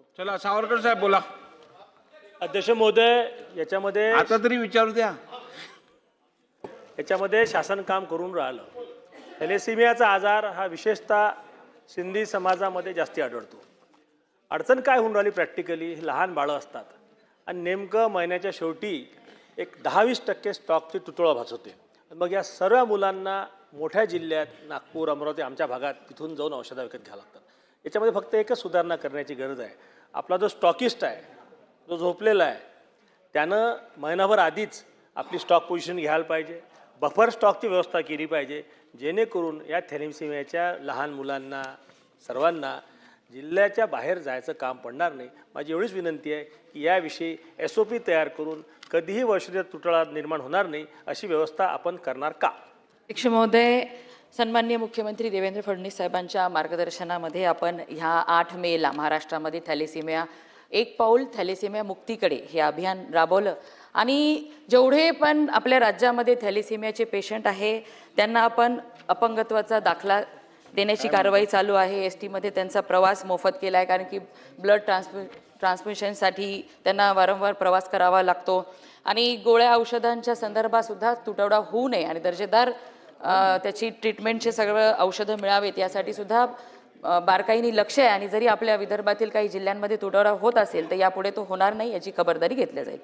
चला सावरकर साहेब बोला. अध्यक्ष महोदय याच्यामध्ये आता तरी विचारू द्या. याच्यामध्ये शासन काम करून राहिलं. थॅलेसिमियाचा आजार हा विशेषतः सिंधी समाजामध्ये जास्ती आढळतो. अडचण काय होऊन राहिली प्रॅक्टिकली? ही लहान बाळं असतात. आणि नेमकं महिन्याच्या शेवटी एक दहा वीस टक्के स्टॉकची तुटवडा भासवते. मग या सर्व मुलांना मोठ्या जिल्ह्यात नागपूर अमरावती आमच्या भागात तिथून जाऊन औषधं विकत घ्यावं लागतात. याच्यामध्ये फक्त एकच सुधारणा करण्याची गरज आहे. आपला जो स्टॉकिस्ट आहे जो झोपलेला आहे त्यानं महिनाभर आधीच आपली स्टॉक पोझिशन घ्यायला पाहिजे. बफर स्टॉकची व्यवस्था केली पाहिजे जेणेकरून या थॅलेसिमियाच्या लहान मुलांना सर्वांना जिल्ह्याच्या बाहेर जायचं काम पडणार नाही. माझी एवढीच विनंती आहे की याविषयी एस ओ पी तयार करून कधीही वैश्विक तुटळा निर्माण होणार नाही अशी व्यवस्था आपण करणार का? अध्यक्ष महोदय सन्माननीय मुख्यमंत्री देवेंद्र फडणवीस साहेबांच्या मार्गदर्शनामध्ये आपण ह्या आठ मेला महाराष्ट्रामध्ये थॅलेसिमिया एक पाऊल थॅलेसिमिया मुक्तीकडे हे अभियान राबवलं. आणि जेवढे पण आपल्या राज्यामध्ये थॅलेसिमियाचे पेशंट आहे त्यांना आपण अपंगत्वाचा दाखला देण्याची कारवाई चालू आहे. एस टीमध्ये त्यांचा प्रवास मोफत केला आहे कारण की ब्लड ट्रान्समि ट्रान्समिशनसाठी त्यांना वारंवार प्रवास करावा लागतो. आणि गोळ्या औषधांच्या संदर्भात सुद्धा तुटवडा होऊ नये आणि दर्जेदार त्याची ट्रीटमेंटचे सगळं औषधं मिळावेत यासाठी सुद्धा बारकाईने लक्ष आहे. आणि जरी आपल्या विदर्भातील काही जिल्ह्यांमध्ये तुटवडा होत असेल तर यापुढे तो होणार नाही याची खबरदारी घेतली जाईल.